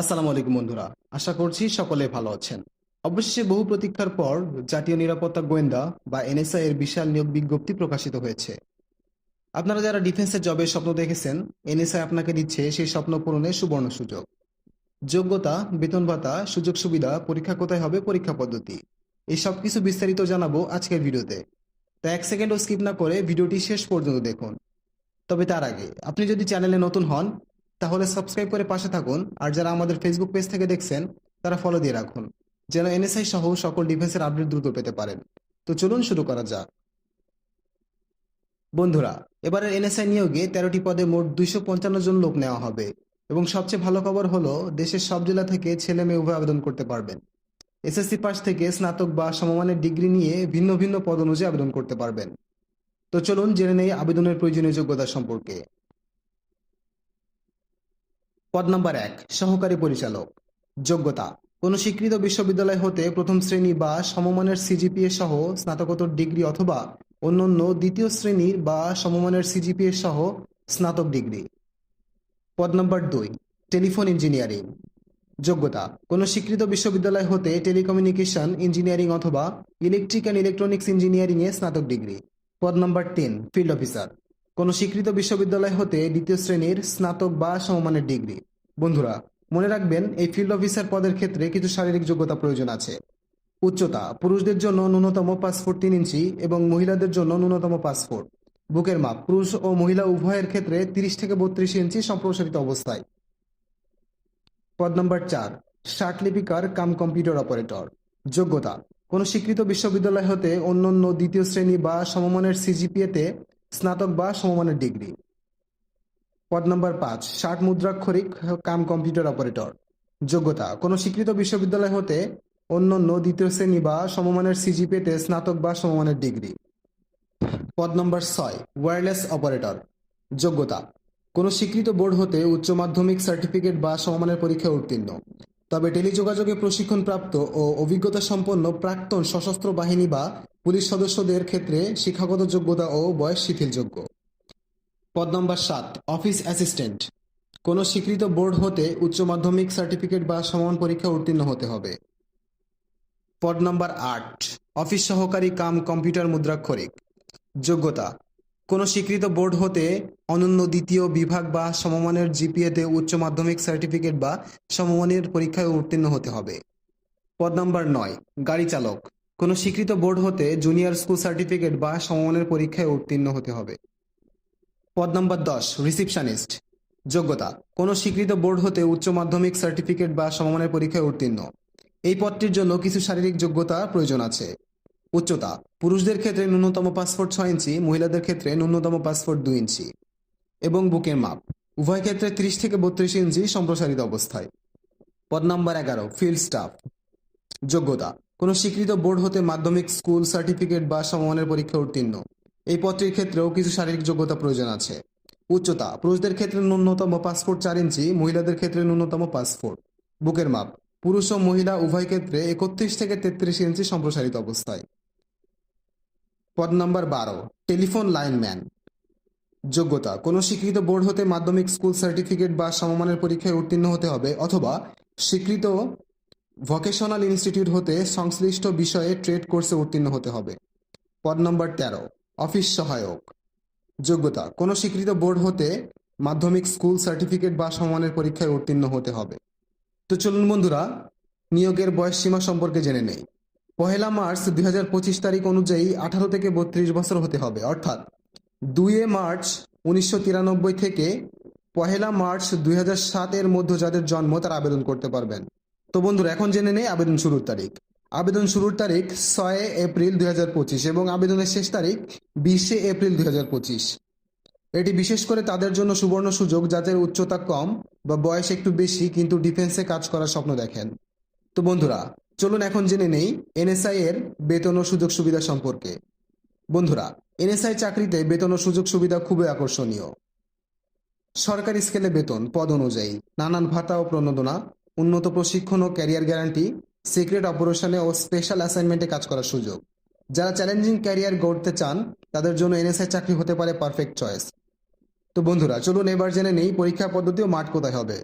আসসালামু আলাইকুম বন্ধুরা, আশা করছি সকলে ভালো আছেন। অবশেষে বহু প্রতীক্ষার পর জাতীয় নিরাপত্তা গোয়েন্দা বা এনএসআই এর বিশাল নিয়োগ বিজ্ঞপ্তি প্রকাশিত হয়েছে। আপনারা যারা ডিফেন্সের জবের স্বপ্ন দেখেছেন, এনএসআই আপনাকে দিচ্ছে সেই স্বপ্ন পূরণের সুবর্ণ সুযোগ। যোগ্যতা, বেতন ভাতা, সুযোগ সুবিধা, পরীক্ষা কোথায় হবে, পরীক্ষা পদ্ধতি। এই সব কিছু বিস্তারিত জানাব আজকের ভিডিওতে। তা এক সেকেন্ডও স্কিপ না করে ভিডিওটি শেষ পর্যন্ত দেখুন। তবে তার আগে, আপনি যদি চ্যানেলে নতুন হন তাহলে সাবস্ক্রাইব করে পাশে থাকুন, আর যারা আমাদের ফেসবুক পেজ থেকে দেখছেন, তারা ফলো দিয়ে রাখুন, যেন এনএসআই সহ সকল ডিফেন্সের আপডেট দ্রুত পেতে পারেন। তো চলুন শুরু করা যাক। বন্ধুরা এবারের এনএসআই নিয়োগে তেরোটি পদে মোট দুইশো পঞ্চান্ন জন লোক নেওয়া হবে, এবং সবচেয়ে ভালো খবর হলো, দেশের সব জেলা থেকে ছেলে মেয়ে উভয় আবেদন করতে পারবেন। এসএসসি পাস থেকে স্নাতক বা সমমানের ডিগ্রি নিয়ে ভিন্ন ভিন্ন পদ অনুযায়ী আবেদন করতে পারবেন। তো চলুন জেনে নেই আবেদনের প্রয়োজনীয় যোগ্যতা সম্পর্কে। পদ নাম্বার এক, সহকারী পরিচালক। যোগ্যতা, কোনো স্বীকৃত বিশ্ববিদ্যালয় হতে প্রথম শ্রেণি বা সমমানের সিজিপিএ সহ স্নাতকোত্তর ডিগ্রি অথবা অন্যান্য দ্বিতীয় শ্রেণির বা সমমানের সিজিপিএ সহ স্নাতক ডিগ্রি। পদ নাম্বার দুই, টেলিফোন ইঞ্জিনিয়ারিং। যোগ্যতা, কোনো স্বীকৃত বিশ্ববিদ্যালয় হতে টেলিকমিউনিকেশন, ইঞ্জিনিয়ারিং অথবা ইলেকট্রিক অ্যান্ড ইলেকট্রনিক্স ইঞ্জিনিয়ারিং এ স্নাতক ডিগ্রি। পদ নাম্বার তিন, ফিল্ড অফিসার। কোনো স্বীকৃত বিশ্ববিদ্যালয় হতে দ্বিতীয় শ্রেণির স্নাতক বা সমমানের ডিগ্রি। বন্ধুরা, মনে রাখবেন এই ফিল্ড অফিসার পদের ক্ষেত্রে কিছু শারীরিক যোগ্যতা প্রয়োজন আছে। উচ্চতা, পুরুষদের জন্য ন্যূনতম পাঁচ ফুট তিন ইঞ্চি এবং মহিলাদের জন্য ন্যূনতম পাঁচ ফুট। বুকের মাপ, পুরুষ ও মহিলা উভয়ের ক্ষেত্রে তিরিশ থেকে বত্রিশ ইঞ্চি সম্প্রসারিত অবস্থায়। পদ নম্বর চার ষাট লিপিকার কাম কম্পিউটার অপারেটর। যোগ্যতা, কোনো স্বীকৃত বিশ্ববিদ্যালয় হতে অন্যান্য দ্বিতীয় শ্রেণি বা সমমানের সিজিপিএতে স্নাতক বা সমমানের ডিগ্রি। পদ নম্বর পাঁচ, ষাট মুদ্রাক্ষরিক কাম কম্পিউটার অপারেটর। যোগ্যতা, কোনো স্বীকৃত বিশ্ববিদ্যালয় হতে অন্য অন্য দ্বিতীয় শ্রেণি বা সমমানের সিজি পেতে স্নাতক বা সমমানের ডিগ্রি। পদ নম্বর ছয়, ওয়্যারলেস অপারেটর। যোগ্যতা, কোনো স্বীকৃত বোর্ড হতে উচ্চ মাধ্যমিক সার্টিফিকেট বা সমমানের পরীক্ষায় উত্তীর্ণ। তবে টেলিযোগাযোগে প্রশিক্ষণপ্রাপ্ত ও অভিজ্ঞতা সম্পন্ন প্রাক্তন সশস্ত্র বাহিনী বা পুলিশ সদস্যদের ক্ষেত্রে শিক্ষাগত যোগ্যতা ও বয়স শিথিলযোগ্য। পদ নম্বর সাত, অফিস অ্যাসিস্ট্যান্ট। কোনো স্বীকৃত বোর্ড হতে উচ্চ মাধ্যমিক সার্টিফিকেট বা সমান পরীক্ষা উত্তীর্ণ হতে হবে। পদ নম্বর আট, অফিস সহকারী কাম কম্পিউটার মুদ্রাক্ষরিক। যোগ্যতা, কোনো স্বীকৃত বোর্ড হতে অনন্য দ্বিতীয় বিভাগ বা সমমানের জিপিএতে উচ্চ মাধ্যমিক সার্টিফিকেট বা সমমানের পরীক্ষায় উত্তীর্ণ হতে হবে। পদ নম্বর নয়, গাড়ি চালক। কোনো স্বীকৃত বোর্ড হতে জুনিয়র স্কুল সার্টিফিকেট বা সমমানের পরীক্ষায় উত্তীর্ণ হতে হবে। পদ নাম্বার দশ, রিসিপশনিস্ট। যোগ্যতা, কোনো স্বীকৃত বোর্ড হতে উচ্চ মাধ্যমিক সার্টিফিকেট বা সমমানের পরীক্ষায় উত্তীর্ণ। এই পদটির জন্য কিছু শারীরিক যোগ্যতা প্রয়োজন আছে। উচ্চতা, পুরুষদের ক্ষেত্রে ন্যূনতম পাসপোর্ট ছয় ইঞ্চি, মহিলাদের ক্ষেত্রে ন্যূনতম পাসপোর্ট দুই ইঞ্চি। এবং বুকের মাপ, উভয় ক্ষেত্রে ত্রিশ থেকে বত্রিশ ইঞ্চি সম্প্রসারিত অবস্থায়। পদ নাম্বার এগারো, ফিল্ড স্টাফ। যোগ্যতা কোনো স্বীকৃত বোর্ড হতে মাধ্যমিক স্কুল সার্টিফিকেট বা সমমানের পরীক্ষা উত্তীর্ণ। এই পদটির ক্ষেত্রেও কিছু শারীরিক যোগ্যতা প্রয়োজন আছে। উচ্চতা, পুরুষদের ক্ষেত্রে ন্যূনতম পাসপোর্ট চার ইঞ্চি, মহিলাদের ক্ষেত্রে ন্যূনতম পাসপোর্ট। বুকের মাপ, পুরুষ ও মহিলা উভয় ক্ষেত্রে একত্রিশ থেকে তেত্রিশ ইঞ্চি সম্প্রসারিত অবস্থায়। পদ নম্বর বারো, টেলিফোন লাইনম্যান। যোগ্যতা, কোনো স্বীকৃত বোর্ড হতে মাধ্যমিক স্কুল সার্টিফিকেট বা সমমানের পরীক্ষায় উত্তীর্ণ হতে হবে অথবা স্বীকৃত ভোকেশনাল ইনস্টিটিউট হতে সংশ্লিষ্ট বিষয়ে ট্রেড কোর্সে উত্তীর্ণ হতে হবে। পদ নম্বর তেরো, অফিস সহায়ক। যোগ্যতা, কোনো স্বীকৃত বোর্ড হতে মাধ্যমিক স্কুল সার্টিফিকেট বা সমমানের পরীক্ষায় উত্তীর্ণ হতে হবে। তো চলুন বন্ধুরা, নিয়োগের বয়স সীমা সম্পর্কে জেনে নেই। পহেলা মার্চ দুই হাজার পঁচিশ তারিখ অনুযায়ী আঠারো থেকে বত্রিশ বছর হতে হবে, অর্থাৎ দুইয়ে মার্চ উনিশশো তিরানব্বই থেকে পহেলা মার্চ দুই হাজার সাত এর মধ্যে যাদের জন্ম তারা আবেদন করতে পারবেন। তো বন্ধুরা, এখন জেনে নেই আবেদন শুরুর তারিখ। আবেদন শুরুর তারিখ ছয় এপ্রিল দুই হাজার পঁচিশ এবং আবেদনের শেষ তারিখ বিশে এপ্রিল দুই হাজার পঁচিশ। এটি বিশেষ করে তাদের জন্য সুবর্ণ সুযোগ যাদের উচ্চতা কম বা বয়স একটু বেশি কিন্তু ডিফেন্সে কাজ করার স্বপ্ন দেখেন। তো বন্ধুরা, চলুন এখন জেনে নেই এনএসআই এর বেতন ও সুযোগ সুবিধা সম্পর্কে। বন্ধুরা, এনএসআই চাকরিতে বেতন ও সুযোগ সুবিধা খুবই আকর্ষণীয়। সরকারি স্কেলে বেতন, পদ অনুযায়ী, নানান ভাতা ও প্রণোদনা উন্নত প্রশিক্ষণ ও ক্যারিয়ার গ্যারান্টি, সিক্রেট অপারেশনে ও স্পেশাল অ্যাসাইনমেন্টে কাজ করার সুযোগ। যারা চ্যালেঞ্জিং ক্যারিয়ার গড়তে চান, তাদের জন্য এনএসআই চাকরি হতে পারে পারফেক্ট চয়েস। তো বন্ধুরা, চলুন এবার জেনে নেই পরীক্ষা পদ্ধতি ও মাঠ কোথায় হবে।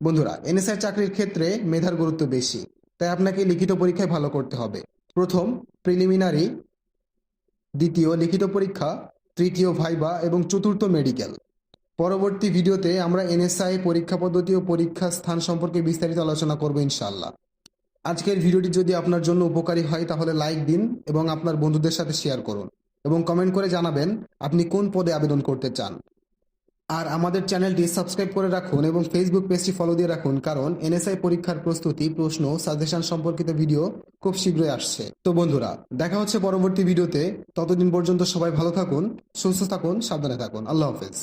বন্ধুরা, এনএসআই চাকরির ক্ষেত্রে মেধার গুরুত্ব বেশি, তাই আপনাকে লিখিত পরীক্ষায় ভালো করতে হবে। প্রথম, প্রিলিমিনারি, দ্বিতীয়, লিখিত পরীক্ষা, তৃতীয়, ভাইবা এবং চতুর্থ, মেডিকেল। পরবর্তী ভিডিওতে আমরা এনএসআই পরীক্ষা পদ্ধতি ও পরীক্ষা স্থান সম্পর্কে বিস্তারিত আলোচনা করব ইনশাআল্লাহ। আজকের ভিডিওটি যদি আপনার জন্য উপকারী হয় তাহলে লাইক দিন এবং আপনার বন্ধুদের সাথে শেয়ার করুন এবং কমেন্ট করে জানাবেন আপনি কোন পদে আবেদন করতে চান। আর আমাদের চ্যানেলটি সাবস্ক্রাইব করে রাখুন এবং ফেসবুক পেজটি ফলো দিয়ে রাখুন কারণ এনএসআই পরীক্ষার প্রস্তুতি, প্রশ্ন সাজেশন সম্পর্কিত ভিডিও খুব শীঘ্রই আসছে। তো বন্ধুরা, দেখা হচ্ছে পরবর্তী ভিডিওতে। ততদিন পর্যন্ত সবাই ভালো থাকুন, সুস্থ থাকুন, সাবধানে থাকুন। আল্লাহ হাফেজ।